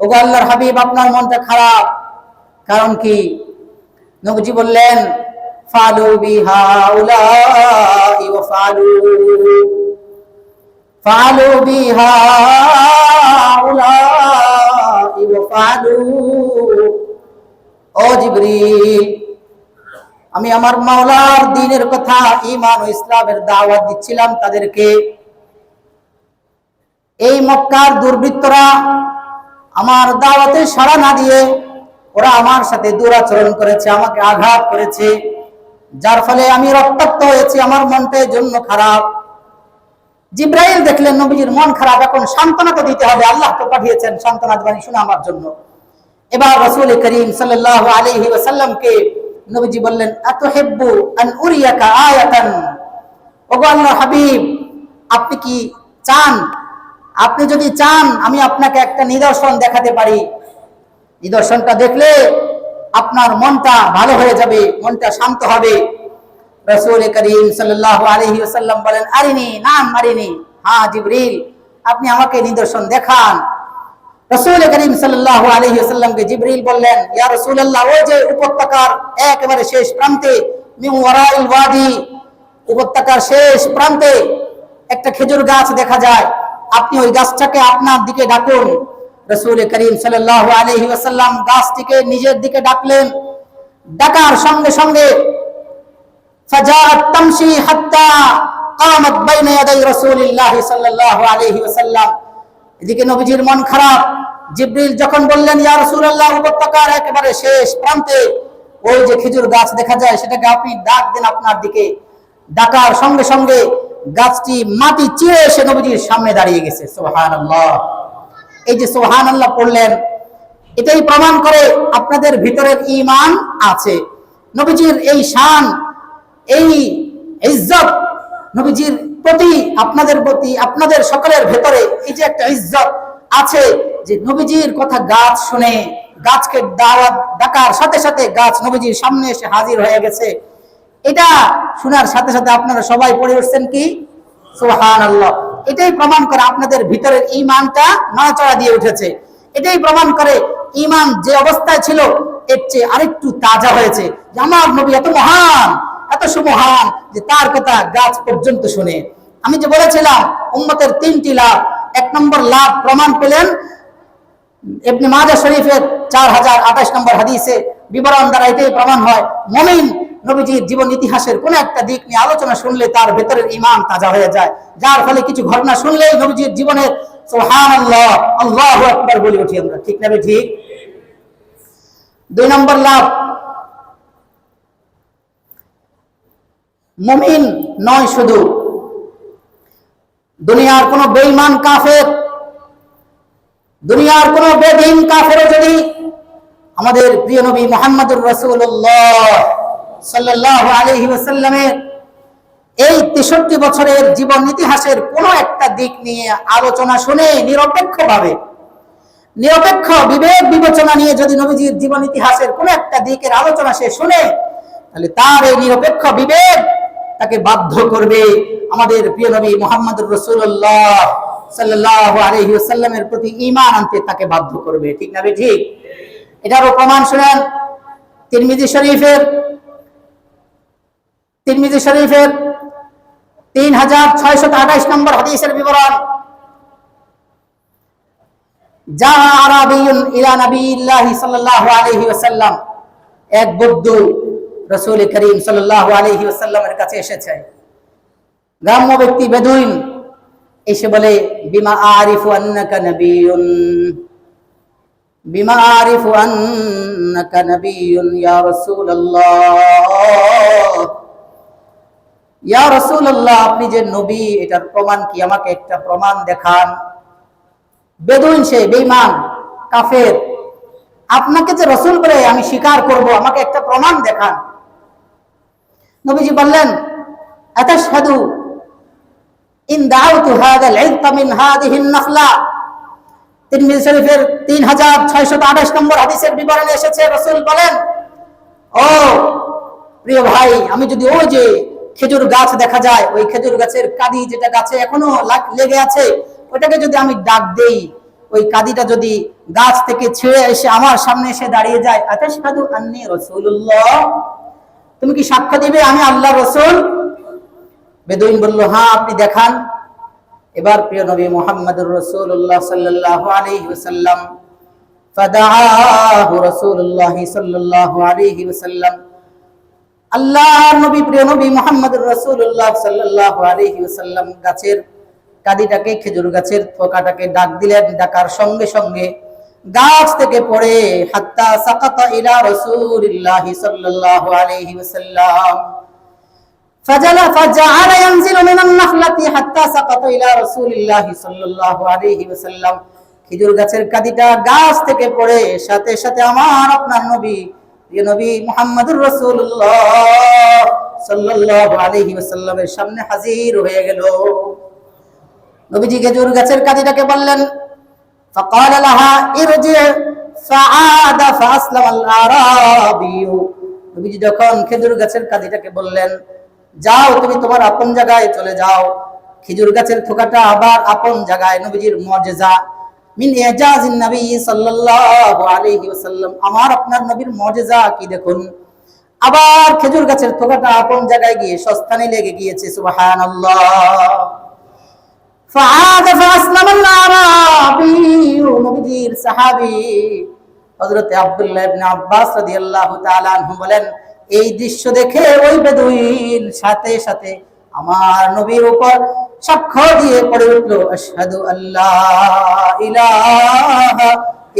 ওগো হাবিব, আপনার মনটা খারাপ। কারণ কি? নবজি বললেন, ফালু বিহা উলাই ওয়া ফালু। ফালু বিহা উলাই ওয়া ও জিবরিল, আমি আমার মাওলার দিনের কথা, ঈমান ও ইসলামের দাওয়াত দিচ্ছিলাম তাদেরকে। এই মক্কার দুর্বৃত্তরা আমার দাওয়াতে সাড়া না দিয়ে ওরা আমার সাথে দুরাচরণ করেছে, আমাকে আঘাত করেছে, যার ফলে আমি রক্তাক্ত হয়েছি, আমার মনটা জন্য খারাপ। জিব্রাইল দেখলেন নবীজির মন খারাপ, এখন সান্ত্বনা তো দিতে হবে, আল্লাহ তো পাঠিয়েছেন সান্ত্বনা দেবানি শুনে আমার জন্য। এবার রসুল করিম সাল্লাল্লাহু আলাইহি ওয়াসাল্লামকে নবীজি বললেন, আতহিব্বু আন উরিয়াকা আয়াতান? ওগো আল্লাহর হাবিব, আপনি কি চান আপনি যদি চান, আমি আপনাকে একটা নিদর্শন দেখাতে পারি। নিদর্শনটা দেখলে আপনার মনটা ভালো হয়ে যাবে, মনটা শান্ত হবে। রসুল করিম ওয়াসাল্লাম বলেন, আরিনি, নাম আরিনি হ্যাঁ জিবরিল, আপনি আমাকে নিদর্শন দেখান। রসুল করিম সাল্লাল্লাহু আলাইহি ওয়াসাল্লামকে জিবরিল বললেন, ইয়া রাসূলুল্লাহ, ওই যে উপত্যকার একেবারে শেষ প্রান্তে উপত্যকার শেষ প্রান্তে একটা খেজুর গাছ দেখা যায়। আপনি ওই গাছটাকে আপনার দিকে ডাকুন। রসুল করিম সাল্লাহ আলহি আসাল্লাম গাছটিকে নিজের দিকে ডাকলেন। ডাকার সঙ্গে সঙ্গে এদিকে মন খারাপ। যখন বললেন, ইয়া উপত্যকার একেবারে শেষ প্রান্তে ওই যে খেজুর গাছ দেখা যায়, সেটাকে আপনি ডাক দেন আপনার দিকে। ডাকার সঙ্গে সঙ্গে গাছটি মাটি চিরে এসে নবীজির সামনে দাঁড়িয়ে গেছে, সুবহানাল্লাহ। এই যে সুবহানাল্লাহ পড়লেন, এটাই প্রমাণ করে আপনাদের ভিতরের ঈমান আছে। নবীজির এই শান, এই ইজ্জত, নবীজির প্রতি আপনাদের প্রতি, আপনাদের সকলের ভেতরে এই যে একটা ইজ্জত আছে যে নবীজির কথা গাছ শুনে, গাছকে দাওয়াত ডাকার সাথে সাথে গাছ নবীজির সামনে এসে হাজির হয়ে গেছে। এটা শোনার সাথে সাথে আপনারা সবাই পড়ে উঠছেন কি? সুহান আল্লাহ এটাই প্রমাণ করে আপনাদের ভিতরের ইমানটা নড়াচড়া দিয়ে উঠেছে। এটাই প্রমাণ করে ইমান যে অবস্থায় ছিল, এর চেয়ে আরেকটু তাজা হয়েছে। আমার নবী এত মহান, এত সুমহান যে তার কথা গাছ পর্যন্ত শুনে। আমি যে বলেছিলাম, উম্মতের তিনটি লাভ। এক নম্বর লাভ প্রমাণ পেলেন, ইবনে মাজা শরীফের চার হাজার আঠাশ নম্বর হাদিসে বিবরণ দ্বারা এটাই প্রমাণ হয়। মমিন নবীজির জীবন ইতিহাসের কোন একটা দিক নিয়ে আলোচনা শুনলে তার ভেতরের ইমান তাজা হয়ে যায়। যার ফলে কিছু ঘটনা শুনলেই নবীজির জীবনের দুই নম্বর লাভ। নয় শুধু। দুনিয়ার কোন বেঈমান কাফের, দুনিয়ার কোন বেদিন কাফের যদি আমাদের প্রিয় নবী মোহাম্মদুর রসুল্লাহ সাল্লাহ আলহি ওসাল্লামের এই তেষট্টি বছরের জীবন ইতিহাসের কোন একটা দিক নিয়ে আলোচনা শুনে নিরপেক্ষ ভাবে নিরপেক্ষ বিবেক বিবেচনা নিয়ে যদি নবীজির জীবন ইতিহাসের কোন একটা দিকের আলোচনা সে শুনে, তাহলে তার এই নিরপেক্ষ বিবেক তাকে বাধ্য করবে আমাদের প্রিয় নবী মোহাম্মদুর রসুল্লাহ সাল্লাহ আলহি সাল্লামের প্রতি ইমান আনতে তাকে বাধ্য করবে। ঠিক না ঠিক এটারও প্রমাণ শুনেন। তিরমিজি শরীফের তিরমিজি শরীফের তিন হাজার ছয়শত আঠাইশ নম্বর হাদিসের বিবরণ। যা আরাবিয়ুন ইলা নবিল্লাহি সাল্লাল্লাহু আলাইহি ওয়াসাল্লাম। এক বৌদ্ধ রসুল করিম সাল্লাল্লাহু আলাইহি ওয়াসাল্লামের কাছে এসেছে। গ্রাম্য ব্যক্তি বেদুইন এসে বলে, বিমা আরিফু আন্নাকা নবিয়ুন? বিমা আরিফু আন্নাকা নবিয়ুন, ইয়া রাসূলুল্লাহ। ইয়া রাসূলুল্লাহ, আপনি যে নবী, এটার প্রমাণ কি? আমাকে একটা প্রমাণ দেখান। বেদুইন সে, বেঈমান, কাফের। আপনাকে যে রসুল বলে আমি স্বীকার করব, আমাকে একটা প্রমাণ দেখান। নবীজি বললেন, আতাশহাদু ইন দাউতু হাদাল ইলতা মিন হাদিহি নাখলা। তিরমিজি শরীফের 3628 নম্বর হাদিসের বিবরণে এসেছে, রাসূল বলেন, ও প্রিয় ভাই, আমি যদি ওই যে খেজুর গাছ দেখা যায়, ওই খেজুর গাছের কাদি যেটা গাছে এখনও লাগ- আছে, ওটাকে যদি আমি ডাক দেই, ওই কাদিটা যদি গাছ থেকে ছিঁড়ে এসে আমার সামনে এসে দাঁড়িয়ে যায়, আতাশহাদু আন্নী রাসূলুল্লাহ, তুমি কি সাক্ষ্য দিবে আমি আল্লাহ রসুল? বেদুইন বলল হ্যাঁ আপনি দেখান। এবার প্রিয় নবী মোহাম্মদুর রসুল্লাহ সাল্লাহ সাল্লাল্লাহু আলাইহি ওয়াসাল্লাম, আল্লাহর নবী প্রিয় নবী কাদিটাকে, খেজুর গাছের ডাক দিলেন, ডাকার সঙ্গে সঙ্গে গাছ থেকে পড়ে فجل فجعل ينزل من النخلة حتى سقط إلى رسول الله صلى الله عليه وسلم খেজুর গাছের কাদিটা গাছ থেকে পড়ে সাথে সাথে আমার আপনার নবী প্রিয় নবী মুহাম্মদুর রাসূলুল্লাহ সাল্লাল্লাহু আলাইহি ওয়াসাল্লামের সামনে হাজির হয়ে গেল নবীজি খেজুর গাছের কাদিটাকে বললেন فقال لها ارجع فعاد فاسلم الاعرابي নবীজি যখন খেজুর গাছের কাদিটাকে বললেন যাও, তুমি তোমার আপন জায়গায় চলে যাও। খেজুর গাছের থোকাটা আবার আপন জায়গায়, নবীজির মজেজা মিন এজাজিন নবী সাল্লাল্লাহু আলাইহি ওয়াসাল্লাম। আমার, আপনার নবীর মজেজা কি দেখুন? আবার খেজুর গাছের থোকাটা আপন জায়গায় গিয়ে সস্থানে লেগে গিয়েছে, সুবহানাল্লাহ। ফাআদ ফাসলাম আরাবি নবীজির সাহাবী। হযরত আব্দুল্লাহ ইবনে আব্বাস রাদিয়াল্লাহু তাআলা আনহু বলেন এই দৃশ্য দেখে ওই বেদুইন সাথে সাথে আমার নবীর উপর সাক্ষ্য দিয়ে পড়ে উঠল আল্লাহ ইলাহা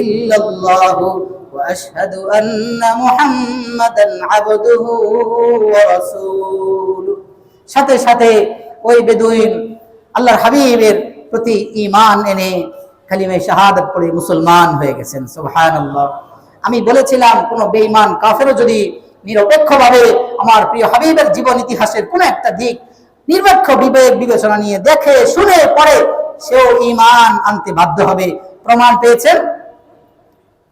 ইল্লাল্লাহু ওয়া আশহাদু আন্না মুহাম্মাদান সাথে সাথে ওই বেদুইন আল্লাহর হাবিবের প্রতি ঈমান এনে কালিমে শাহাদাত পড়ে মুসলমান হয়ে গেছেন, সুবহানাল্লাহ। আমি বলেছিলাম, কোন বেঈমান কাফেরও যদি নিরপেক্ষভাবে আমার প্রিয় হাবিবের জীবন ইতিহাসের কোন একটা দিক নিরপেক্ষ বিবেক বিবেচনা নিয়ে দেখে, শুনে, পড়ে সেও ঈমান আনতে বাধ্য হবে। প্রমাণ পেয়েছেন?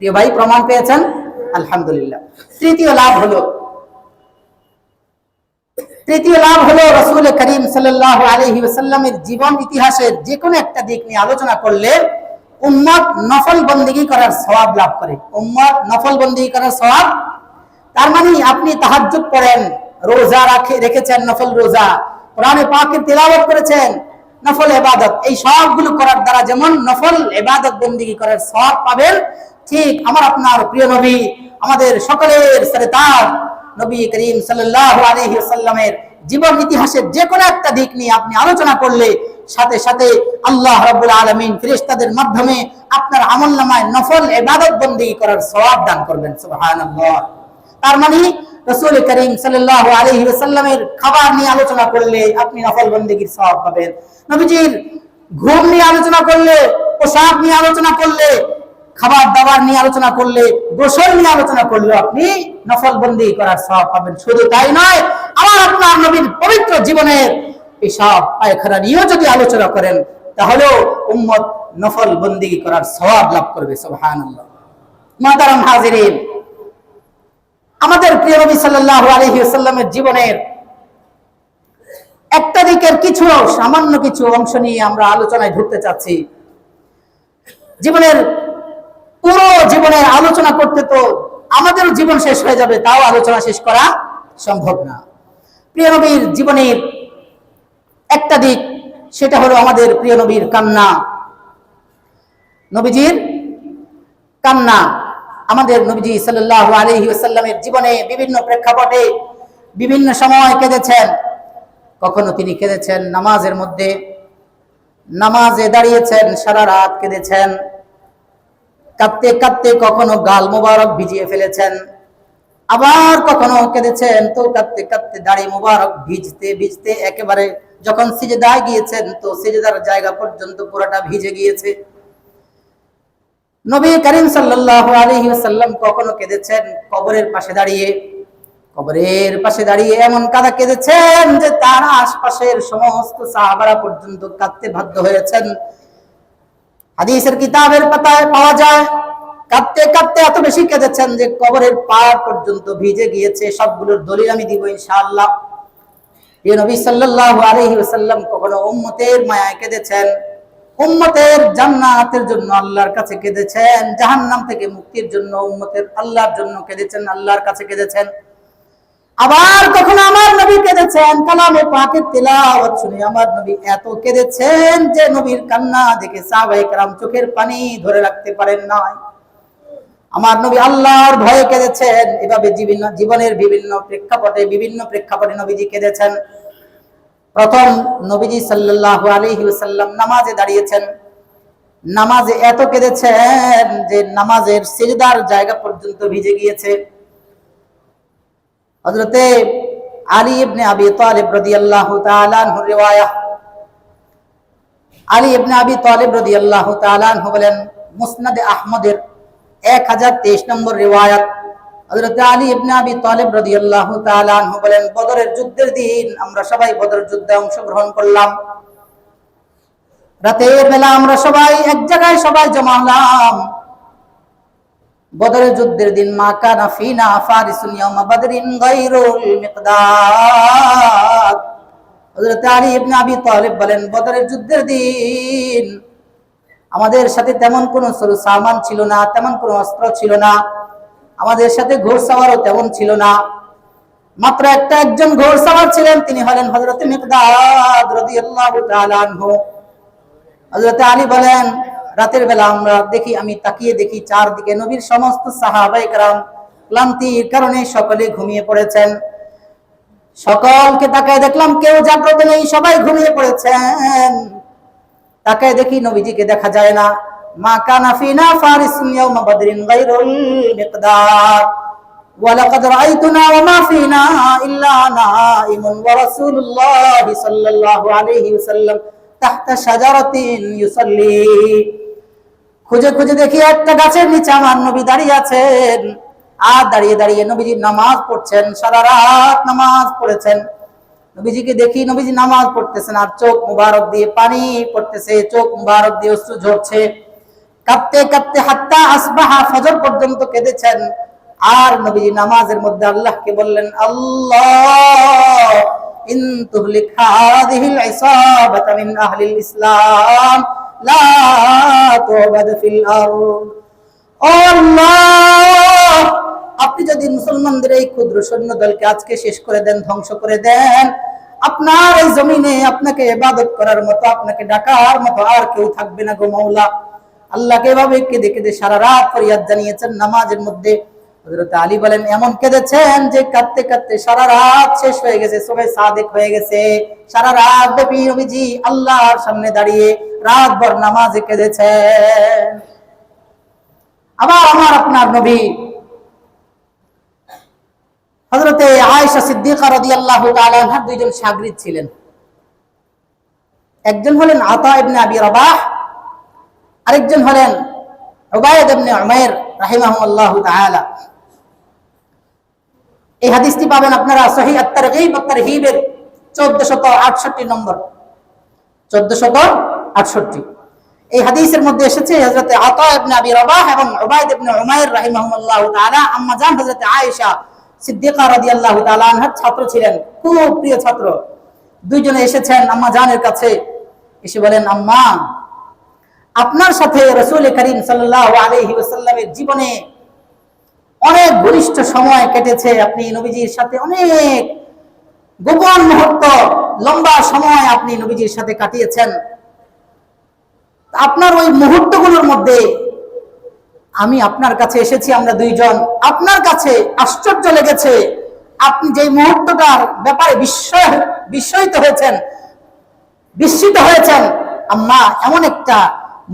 প্রিয় ভাই, প্রমাণ পেয়েছেন? আলহামদুলিল্লাহ। তৃতীয় লাভ হলো, তৃতীয় লাভ হলো রসুল করিম সাল্লাল্লাহু আলাইহি ওয়াসাল্লামের জীবন ইতিহাসের যে কোনো একটা দিক নিয়ে আলোচনা করলে উম্মত নফল বন্দিগি করার সওয়াব লাভ করে। উম্মত নফল বন্দিগি করার সওয়াব তার মানে আপনি তাহাজ্জুদ পড়েন, রোজা রাখে, রেখেছেন নফল রোজা। কোরআনে পাকের তেলাওয়াত করেছেন, নফল এবাদত। এই সবগুলো করার দ্বারা যেমন নফল এবাদত বন্দিগি করার সব পাবেন, ঠিক আমার আপনার প্রিয় নবী, আমাদের সকলের সরতার নবী করিম সাল্লাল্লাহু আলাইহি জীবন ইতিহাসের যে কোনো একটা দিক নিয়ে আপনি আলোচনা করলে, সাথে সাথে আল্লাহ রাব্বুল আলামিন ফেরেশতাদের মাধ্যমে আপনার আমলনামায় নফল ইবাদত বন্দেগী করার সওয়াব দান করবেন, সুবহানাল্লাহ। তার মানে রাসূল করিম ওয়াসাল্লামের খাবার নিয়ে আলোচনা করলে আপনি নফল বন্দেগীর সওয়াব পাবেন। নবীজির ঘুম নিয়ে আলোচনা করলে, পোশাক নিয়ে আলোচনা করলে, খাবার দাবার নিয়ে আলোচনা করলে, গোসল নিয়ে আলোচনা করলে আপনি নফল বন্দি করার সব পাবেন। শুধু তাই নয় আমার আপনার নবীর পবিত্র জীবনের এসব পায়খানা নিয়েও যদি আলোচনা করেন, তাহলেও উম্মত নফল বন্দি করার সওয়াব লাভ করবে সব সুবহানাল্লাহ। মাতারাম হাজিরিন আমাদের প্রিয় নবী সাল্লাল্লাহু আলাইহি ওয়াসাল্লামের জীবনের একটা দিকের কিছু সামান্য কিছু অংশ নিয়ে আমরা আলোচনায় ঢুকতে চাচ্ছি। জীবনের পুরো জীবনের আলোচনা করতে তো আমাদের জীবন শেষ হয়ে যাবে, তাও আলোচনা শেষ করা সম্ভব না। প্রিয় নবীর জীবনের একটা দিক, সেটা হলো আমাদের প্রিয় নবীর কান্না। নবীজির কান্না। আমাদের নবীজি সাল্লাল্লাহু আলাইহি ওয়াসাল্লামের জীবনে বিভিন্ন প্রেক্ষাপটে বিভিন্ন সময় কেঁদেছেন। কখনো তিনি কেঁদেছেন নামাজের মধ্যে, নামাজে দাঁড়িয়েছেন, সারা রাত কেঁদেছেন, কাঁদতে কাঁদতে কখনো গাল মোবারক ভিজিয়ে ফেলেছেন, আবার কখনো কেঁদেছেন, তো কাঁদতে কাঁদতে দাড়ি মোবারক ভিজতে ভিজতে একেবারে যখন সিজেদায় গিয়েছেন, তো সিজেদার জায়গা পর্যন্ত পুরোটা ভিজে গিয়েছে। নবী করিম সাল্লাল্লাহু আলাইহি ওয়াসাল্লাম কখনো কেঁদেছেন? কবরের পাশে দাঁড়িয়ে। কবরের পাশে দাঁড়িয়ে এমন কাদা কেঁদেছেন যে তার আশপাশের সমস্ত সাহাবারা পর্যন্ত কাঁদতে বাধ্য হয়েছেন। হাদিসের কিতাবের পাতায় পাওয়া যায়, কাঁদতে কাঁদতে এত বেশি কেঁদেছেন যে কবরের পার পর্যন্ত ভিজে গিয়েছে। সবগুলোর দলিল আমি দিব ইনশাআল্লাহ। নবী সাল্লাল্লাহু আলাইহি ওয়াসাল্লাম কখনো উম্মতের মায়ায় কেঁদেছেন? উম্মতের জান্নাতের জন্য আল্লাহর কাছে কেঁদেছেন, জাহান্নাম থেকে মুক্তির জন্য উম্মতের আল্লাহর জন্য কেঁদেছেন, আল্লাহর কাছে কেঁদেছেন। আবার তখন আমার নবী কেঁদেছেন, কালামে পাকের তেলাওয়াত শুনে আমার নবী এত কেঁদেছেন যে নবীর কান্না দেখে সাহাবায়ে কেরাম চোখের পানি ধরে রাখতে পারেন নাই। আমার নবী আল্লাহর ভয়ে কেঁদেছেন। এভাবে জীবনের বিভিন্ন প্রেক্ষাপটে বিভিন্ন প্রেক্ষাপটে নবীজি কেঁদেছেন। প্রথম নবীজি সাল্লাল্লাহু আলাইহি ওয়াসাল্লাম নামাজে দাঁড়িয়েছেন। নামাজে এত কেঁদেছেন যে নামাজের সিজদার জায়গা পর্যন্ত ভিজে গিয়েছে। হযরতে আলী ইবনে আবি তালিব তাআলা আনহু রিওয়ায়া। আলী ইবনে আবি তালিব তাআলা আনহু বলেন, মুসনাদে আহমদের 1023 নম্বর রিওয়ায়াত বদরের যুদ্ধের দিন আমরা সবাই বদর যুদ্ধে অংশগ্রহণ করলাম। রাতের বেলা আমরা সবাই এক জায়গায় সবাই জমা হলাম। বদরের যুদ্ধের দিন, মা কানা বলেন, বদরের যুদ্ধের দিন আমাদের সাথে তেমন কোনো সামান ছিল না, তেমন কোনো অস্ত্র ছিল না। আমাদের সাথে ঘোড়সাওয়ারও তেমন ছিল না। মাত্র একটা একজন ঘোড়সাওয়ার ছিলেন, তিনি হলেন হজরত হজরত আলী বলেন, রাতের বেলা আমরা দেখি, আমি তাকিয়ে দেখি চারদিকে নবীর সমস্ত সাহাবাইকরাম ক্লান্তির কারণে সকলে ঘুমিয়ে পড়েছেন। সকলকে তাকায় দেখলাম, কেউ জাগ্রত নেই, সবাই ঘুমিয়ে পড়েছেন। তাকায় দেখি নবীজিকে দেখা যায় না। মা কানা ফিনা ফারিসুন ইয়াউমা বদরিন গায়রুল মিকদার ولقد رأيتنا وما فينا إلا نائم ورسول الله صلى الله عليه وسلم تحت شجرة يصلي খুঁজে খুঁজে দেখি একটা গাছের নিচে আমার নবী দাঁড়িয়ে আছেন আর দাঁড়িয়ে দাঁড়িয়ে নবীজি নামাজ পড়ছেন সারা রাত নামাজ পড়েছেন নবীজিকে দেখি নবীজি নামাজ পড়তেছেন আর চোখ মুবারক দিয়ে পানি পড়তেছে চোখ মুবারক দিয়ে অশ্রু ঝরছে কাঁদতে কাঁদতে হাত্তা আসবাহা ফজর পর্যন্ত কেঁদেছেন। আর নবীজি নামাজের মধ্যে আল্লাহকে বললেন, আল্লাহ ইসলাম আপনি যদি মুসলমানদের এই ক্ষুদ্র সৈন্য দলকে আজকে শেষ করে দেন, ধ্বংস করে দেন, আপনার এই জমিনে আপনাকে ইবাদত করার মতো, আপনাকে ডাকার মতো আর কেউ থাকবে না গো মাওলা। আল্লাহকে এভাবে কেঁদে কেঁদে সারা রাত ফরিয়াদ জানিয়েছেন নামাজের মধ্যে। হযরত আলী বলেন, এমন কেঁদেছেন যে কাঁদতে কাঁদতে সারা রাত শেষ হয়ে গেছে সবাই সাদেক হয়ে গেছে। সারা রাত ব্যাপী নবীজি আল্লাহর সামনে দাঁড়িয়ে রাত ভর নামাজে কেঁদেছেন। আবার আমার আপনার নবী, হযরতে আয়েশা সিদ্দিকা তাআলা আনহার দুইজন শাগরিদ ছিলেন। একজন হলেন আতা ইবনে আবি রাবাহ আরেকজন হলেন এই হাদিসটি পাবেন আপনারা সহি আত্মারগীব আত্মারহিবের 1468 নম্বর। 1468 এই হাদিসের মধ্যে এসেছে আবি আম্মা তাআলা ছাত্র ছিলেন, খুব প্রিয় ছাত্র। দুইজনে এসেছেন আম্মা জানের কাছে। এসে বলেন, আম্মা আপনার সাথে রসুল করিম ওয়াসাল্লামের জীবনে অনেক ঘনিষ্ঠ সময় কেটেছে। আপনি নবীজির সাথে অনেক গোপন মুহূর্ত, লম্বা সময় আপনি নবীজির সাথে কাটিয়েছেন। আপনার ওই মুহূর্তগুলোর মধ্যে আমি আপনার কাছে এসেছি, আমরা দুইজন। আপনার কাছে আশ্চর্য লেগেছে, আপনি যে মুহূর্তটার ব্যাপারে বিস্ময়, বিস্ময়িত হয়েছেন, বিস্মিত হয়েছেন, আম্মা, এমন একটা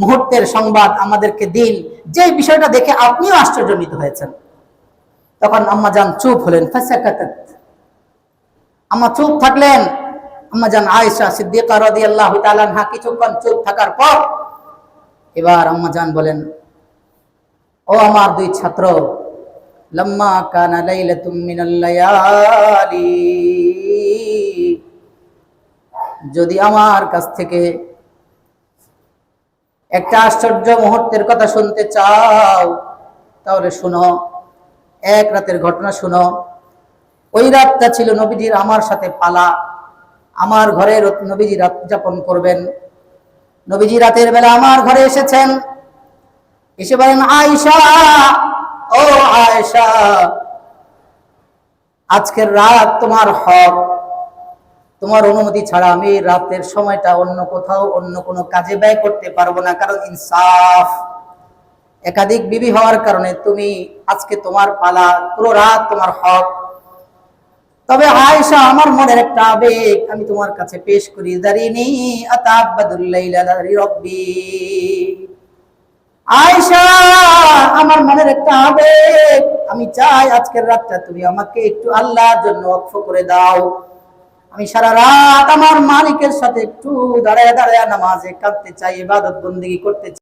মুহূর্তের সংবাদ আমাদেরকে দিন। যে বিষয়টা দেখে আপনিও আশ্চর্যজনিত হয়েছেন। তখন আম্মা যান চুপ হলেন। আম্মা চুপ থাকলেন। আম্মা যান আয়েশা সিদ্দিকা রাদিয়াল্লাহু তাআলা আনহা কিছুক্ষণ চুপ থাকার পর এবার আম্মা যান বলেন, ও আমার দুই ছাত্র, লম্মা কানা লাইলাতুম মিনাল যদি আমার কাছ থেকে একটা আশ্চর্য মুহূর্তের কথা শুনতে চাও। তাহলে শুনো, এক রাতের ঘটনা শুনো। ওই রাতটা ছিল নবীজির আমার সাথে পালা। আমার ঘরে নবীজি রাত যাপন করবেন। নবীজি রাতের বেলা আমার ঘরে এসেছেন। এসে বলেন আয়সা ও আয়সা আজকের রাত তোমার হক। তোমার অনুমতি ছাড়া আমি রাতের সময়টা অন্য কোথাও, অন্য কোনো কাজে ব্যয় করতে পারব না, কারণ ইনসাফ। একাধিক বিবি হওয়ার কারণে তুমি আজকে তোমার পালা, পুরো রাত তোমার হক। তবে আয়েশা, আমার মনের একটা আবেগ আমি তোমার কাছে পেশ করি। দারিনি আয়েশা, আমার মনের একটা আবেগ। আমি চাই আজকের রাতটা তুমি আমাকে একটু আল্লাহর জন্য অক্ষ করে দাও। আমি সারা রাত আমার মালিকের সাথে একটু দাঁড়ায় দাঁড়ায় নামাজে কাঁদতে চাই, ইবাদত বন্দিগি করতে চাই।